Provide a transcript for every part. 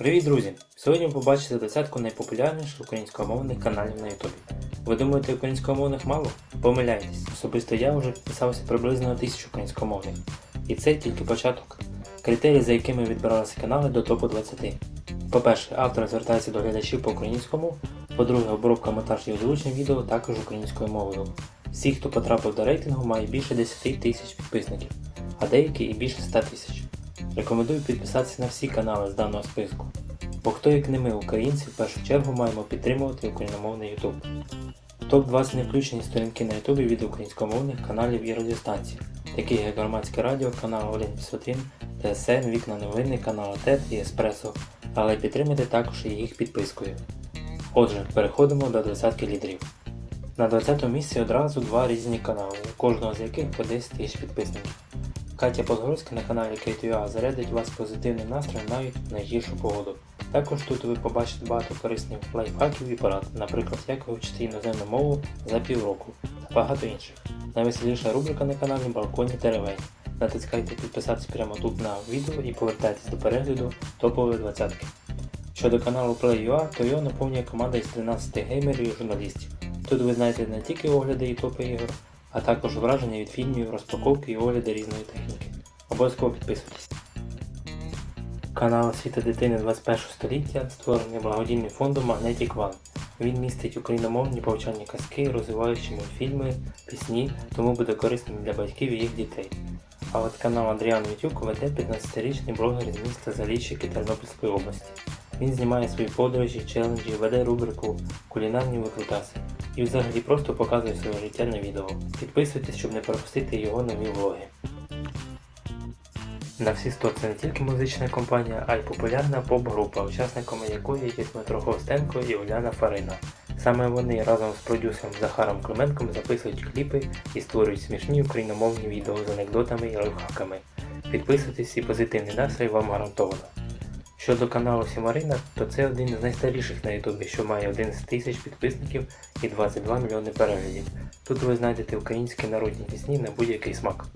Привіт, друзі! Сьогодні ви побачите десятку найпопулярніших українськомовних каналів на Ютубі. Ви думаєте, українськомовних мало? Помиляєтесь. Особисто я вже підписався приблизно на тисячу українськомовних. І це тільки початок. Критерії, за якими відбиралися канали до топу 20. По-перше, автор звертається до глядачів по українському. По-друге, обробка монтаж і озвучення відео також українською мовою. Всі, хто потрапив до рейтингу, має більше 10 тисяч підписників, а деякі і більше 100 тисяч. Рекомендую підписатися на всі канали з даного списку. Бо хто як не ми, українці, в першу чергу маємо підтримувати україномовний YouTube. Топ-20 не включені сторінки на YouTube від українськомовних каналів і радіостанцій, такі як громадське радіо, канал Олін Пісотин, ТСН, Вікна новини, канал ТЕТ і Еспресо, але підтримайте також і їх підпискою. Отже, переходимо до 20 лідерів. На 20 му місці одразу два різні канали, у кожного з яких по 10 тисяч підписників. Катя Подгорська на каналі K2A зарядить вас позитивним настроєм навіть в найгіршу погоду. Також тут ви побачите багато корисних лайфхаків і порад, наприклад, як вивчити іноземну мову за півроку та багато інших. Найвеселіша рубрика на каналі Балконі Теревень. Натискайте підписатись прямо тут на відео і повертайтесь до перегляду топової двадцятки. Щодо каналу Play.ua, то його наповнює команда із 13 геймерів і журналістів. Тут ви знайдете не тільки огляди і топи ігор, а також враження від фільмів, розпаковки і огляди різної техніки. Обов'язково підписуйтесь. Канал Освіта дитини 21 століття створений благодійним фондом Magnetic One. Він містить україномовні повчальні казки, розвиваючі мультфільми, пісні, тому буде корисним для батьків і їх дітей. А от канал Андріан Вітюк веде 15-річний блогер з міста Заліщики Тернопільської області. Він знімає свої подорожі, челенджі, веде рубрику Кулінарні викрутаси і взагалі просто показує своє життя на відео. Підписуйтесь, щоб не пропустити його нові влоги. На всі 100 це не тільки музична компанія, а й популярна поп-група, учасниками якої є Дмитро Ховстенко і Уляна Фарина. Саме вони разом з продюсером Захаром Клименком записують кліпи і створюють смішні україномовні відео з анекдотами і лайфхаками. Підписуйтесь і позитивний настрій вам гарантовано. Щодо каналу Сімарина, то це один з найстаріших на Ютубі, що має 11 тисяч підписників і 22 мільйони переглядів. Тут ви знайдете українські народні пісні на будь-який смак.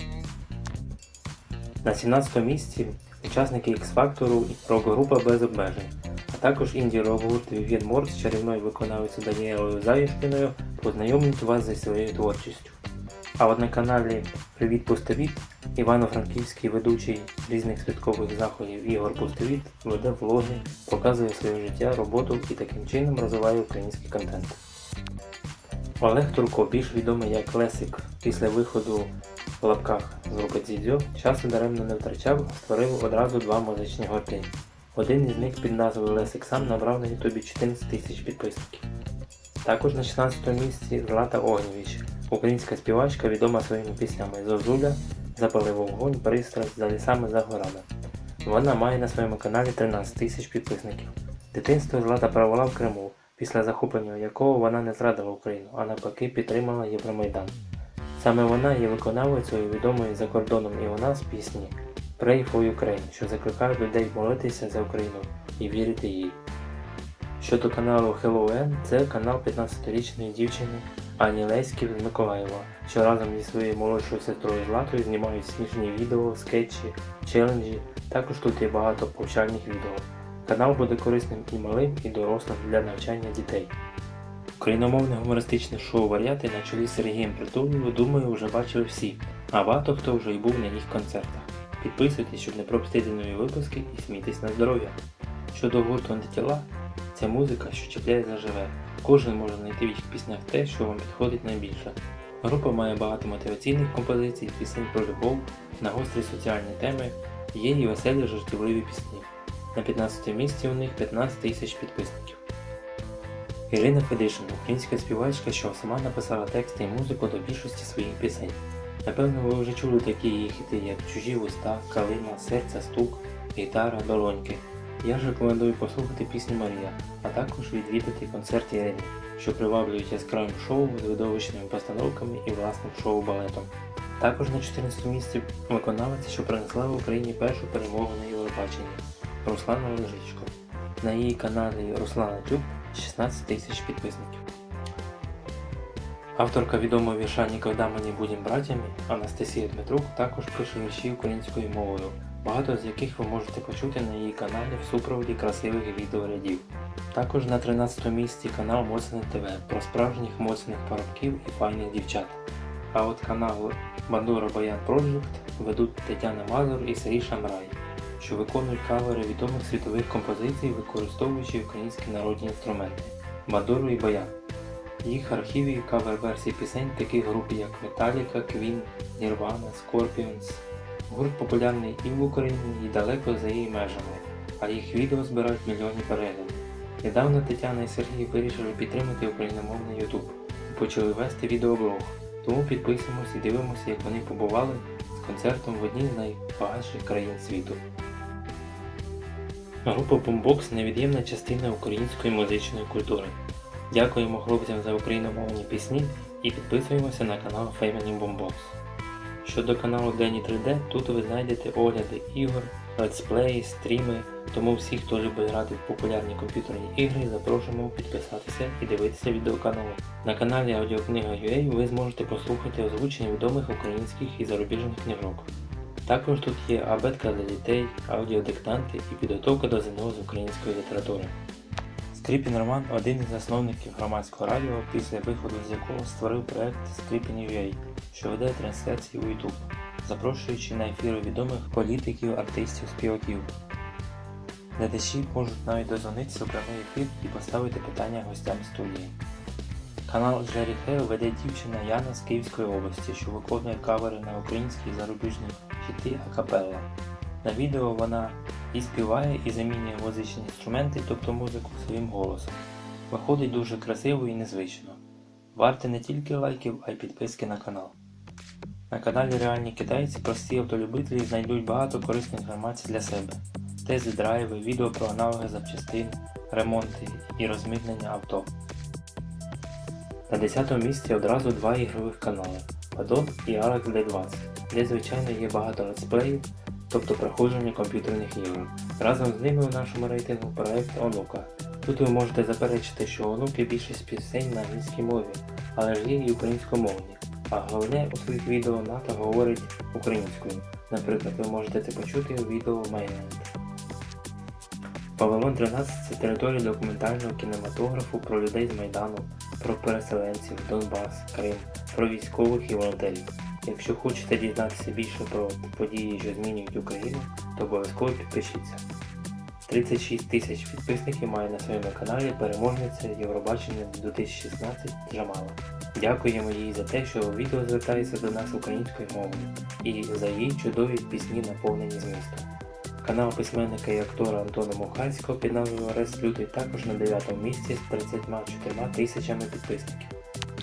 На 17 місці учасники X-Factor рок-група без обмежень, а також інді-рок гурт Vivian Морс з чарівною виконавицею Даніелою Заюшкіною познайомлять вас зі своєю творчістю. А от на каналі Привіт Пустовіт Івано-Франківський ведучий різних святкових заходів Ігор Пустовіт веде влоги, показує своє життя, роботу і таким чином розвиває український контент. Олег Турко, більш відомий як Лесик, після виходу в лапках з групи Дзідзьо, часу даремно не втрачав, створив одразу два музичні гурти. Один із них під назвою Лесик сам набрав на ютубі 14 тисяч підписників. Також на 16 місці Злата Огнєвіч, українська співачка, відома своїми піснями Зозуля, Запали вогонь, пристрасть за лісами за горами. Вона має на своєму каналі 13 тисяч підписників. Дитинство Злата провела в Криму, після захоплення якого вона не зрадила Україну, а навпаки підтримала Євромайдан. Саме вона є виконавицею відомої за кордоном і у нас пісні Pray for Ukraine, що закликає людей молитися за Україну і вірити їй. Щодо каналу Hello N, це канал 15-річної дівчини Ані Леськів з Миколаєва, що разом зі своєю молодшою сестрою Златою знімають смішні відео, скетчі, челенджі. Також тут є багато повчальних відео. Канал буде корисним і малим, і дорослим для навчання дітей. Україномовне гумористичне шоу Варіати на чолі з Сергієм Притулою, думаю, вже бачили всі, а багато хто вже й був на їх концертах. Підписуйтесь, щоб не пропустити нові випуски і смійтесь на здоров'я. Щодо гурту антитіла, це музика, що чіпляє заживе. Кожен може знайти в їх піснях те, що вам підходить найбільше. Група має багато мотиваційних композицій, пісень про любов, на гострі соціальні теми, є і веселі жартівливі пісні. На 15 місці у них 15 тисяч підписників. Ірина Федишин, українська співачка, що сама написала тексти і музику до більшості своїх пісень. Напевно, ви вже чули такі її хіти, як Чужі вуста, Калина, Серця, Стук, Гітара, Долоньки. Я ж рекомендую послухати пісню Марія, а також відвідати концерт Ірини, що приваблюють яскравим шоу з видовищними постановками і власним шоу-балетом. Також на 14 місці виконавиця, що принесла в Україні першу перемогу на Євробаченні Руслана Лежичко. На її каналі Руслана Тюб 16 тисяч підписників. Авторка відомого вірша «Ніколи ми не будемо братями Анастасія Дмитрук також пише вірші українською мовою. Багато з яких ви можете почути на її каналі в супроводі красивих відеорядів. Також на 13 місці канал Моцне ТВ про справжніх моцних парубків і файних дівчат. А от канал Бандура Баян Project ведуть Тетяна Мазур і Сергій Шамрай, що виконують кавери відомих світових композицій, використовуючи українські народні інструменти Бандуру і Баян. Їх архіві кавер-версій пісень таких груп як Metallica, Queen, Nirvana, Scorpions. Гурт популярний і в Україні, і далеко за її межами, а їх відео збирають мільйонні переглядів. Недавно Тетяна і Сергій вирішили підтримати україномовний YouTube і почали вести відеоблог. Тому підписуємось і дивимося, як вони побували з концертом в одній з найбагатших країн світу. Група Boombox – невід'ємна частина української музичної культури. Дякуємо хлопцям за україномовні пісні і підписуємося на канал Family Boombox. Щодо каналу Дені 3D, тут ви знайдете огляди ігор, летсплеї, стріми, тому всі, хто любить грати в популярні комп'ютерні ігри, запрошуємо підписатися і дивитися відеоканал. На каналі Аудіокнига.ua ви зможете послухати озвучення відомих українських і зарубіжних книжок. Також тут є абетка для дітей, аудіодиктанти і підготовка до ЗНО з української літератури. Скріпін Роман один із засновників громадського радіо, після виходу з якого створив проект Скріпін.ua, що веде трансляції у YouTube, запрошуючи на ефіри відомих політиків, артистів, співаків. Глядачі можуть навіть дозвонитися у прямий ефір і поставити питання гостям студії. Канал Джері Хейл веде дівчина Яна з Київської області, що виконує кавери на українські зарубіжні хіти акапелла. На відео вона і співає, і замінює музичні інструменти, тобто музику своїм голосом. Виходить дуже красиво і незвично. Варте не тільки лайків, а й підписки на канал. На каналі Реальні китайці прості автолюбителі знайдуть багато корисної інформації для себе. Тези драйви, відео про аналоги запчастин, ремонти і розмитнення авто. На 10 місці одразу два ігрових канали Padon і Alex D20, де звичайно є багато летсплеїв, тобто проходження комп'ютерних ігор. Разом з ними у нашому рейтингу проект Онука. Тут ви можете заперечити, що онуки більшість пісень на англійській мові, але ж є і українськомовні. А головне у своїх відео НАТО говорить українською. Наприклад, ви можете це почути у відео Майленд. Павилон 13 це територія документального кінематографу про людей з Майдану, про переселенців, Донбас, Крим, про військових і волонтерів. Якщо хочете дізнатися більше про події, що змінюють Україну, то обов'язково підпишіться. 36 тисяч підписників має на своєму каналі переможниця Євробачення 2016 Джамала. Дякуємо їй за те, що відео звертається до нас українською мовою і за її чудові пісні, наповнені змістом. Канал письменника і актора Антона Мухальського під назвою Арест Лютий також на 9 місці з 34 тисячами підписників.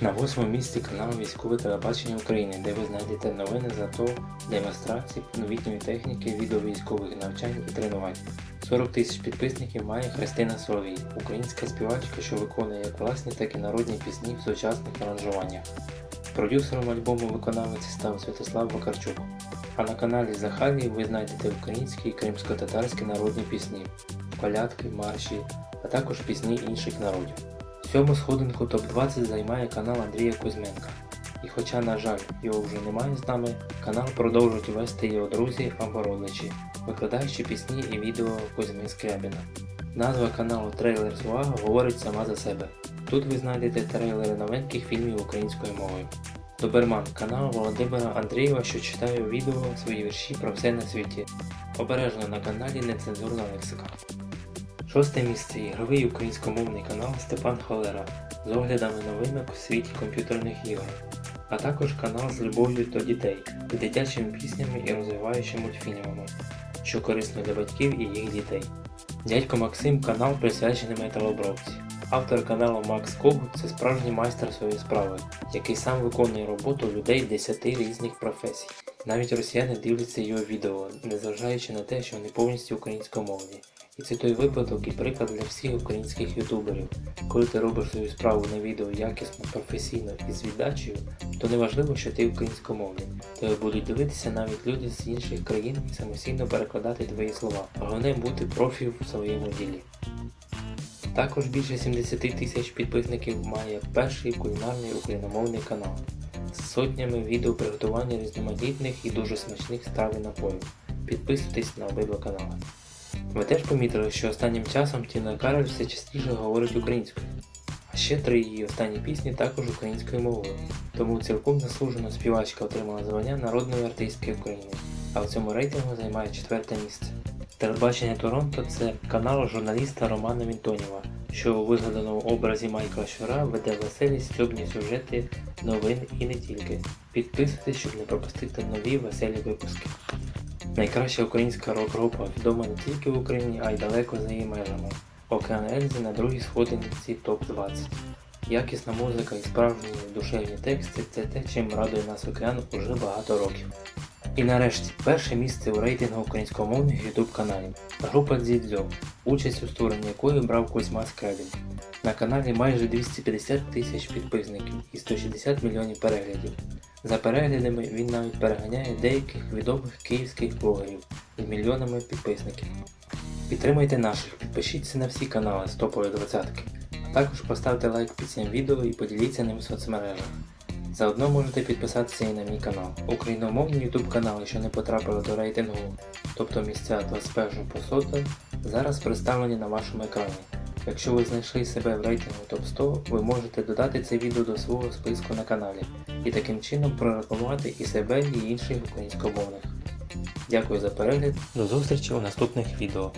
На 8 місці канал Військове телебачення України, де ви знайдете новини з АТО, демонстрації, новітньої техніки, відео військових навчань і тренувань. 40 тисяч підписників має Христина Соловій, українська співачка, що виконує як власні, так і народні пісні в сучасних аранжуваннях. Продюсером альбому виконавиці став Святослав Вакарчук. А на каналі Захарії ви знайдете українські і кримсько-татарські народні пісні, колядки, марші, а також пісні інших народів. Сьому сходинку топ-20 займає канал Андрія Кузьменка. І хоча, на жаль, його вже немає з нами, канал продовжують вести його друзі або родичі, викладаючи пісні і відео Кузьми Скрябіна. Назва каналу Трейлер з Увага говорить сама за себе. Тут ви знайдете трейлери новеньких фільмів українською мовою. Доберман канал Володимира Андрієва, що читає у відео свої вірші про все на світі. Обережно на каналі Нецензурна лексика. Шосте місце ігровий українськомовний канал Степан Холера з оглядами новинок у світі комп'ютерних ігор, а також канал з любов'ю до дітей, з дитячими піснями і розвиваючими мультфільмами, що корисно для батьків і їх дітей. Дядько Максим канал присвячений металобробці. Автор каналу Макс Когут це справжній майстер своєї справи, який сам виконує роботу людей 10 різних професій. Навіть росіяни дивляться його відео, незважаючи на те, що вони повністю українськомовні. І це той випадок і приклад для всіх українських ютуберів. Коли ти робиш свою справу на відео якісно, професійно і з віддачею, то не важливо, що ти українськомовний. Тебе будуть дивитися навіть люди з інших країн і самостійно перекладати твої слова. Головне бути профі в своєму ділі. Також більше 70 тисяч підписників має перший кулінарний україномовний канал з сотнями відео приготування різноманітних і дуже смачних страв і напоїв. Підписуйтесь на обидва канали. Ви теж помітили, що останнім часом Тіна Кароль все частіше говорить українською. А ще три її останні пісні також українською мовою. Тому цілком заслужено співачка отримала звання народної артистки України, а в цьому рейтингу займає четверте місце. Телебачення Торонто це канал журналіста Романа Вінтоніва, що у вигаданому образі Майкла Щура веде веселі стьобні сюжети, новин і не тільки. Підписуйтесь, щоб не пропустити нові веселі випуски. Найкраща українська рок-група відома не тільки в Україні, а й далеко за її межами. Океан Ельзи на другій сходинці топ-20. Якісна музика і справжні душевні тексти це те, чим радує нас океан уже багато років. І нарешті перше місце у рейтингу українськомовних YouTube каналів. Група Дзідзьо, участь у створенні якої брав Кузьма Скрябін. На каналі майже 250 тисяч підписників і 160 мільйонів переглядів. За переглядами він навіть переганяє деяких відомих київських блогерів з мільйонами підписників. Підтримайте наших, підпишіться на всі канали з топової двадцятки. А також поставте лайк під цим відео і поділіться ним в соцмережах. Заодно можете підписатися і на мій канал. Україномовні YouTube канали, що не потрапили до рейтингу, тобто місця 21 по 100, зараз представлені на вашому екрані. Якщо ви знайшли себе в рейтингу топ 100, ви можете додати це відео до свого списку на каналі і таким чином прорекламувати і себе, і інших українськомовних. Дякую за перегляд. До зустрічі у наступних відео.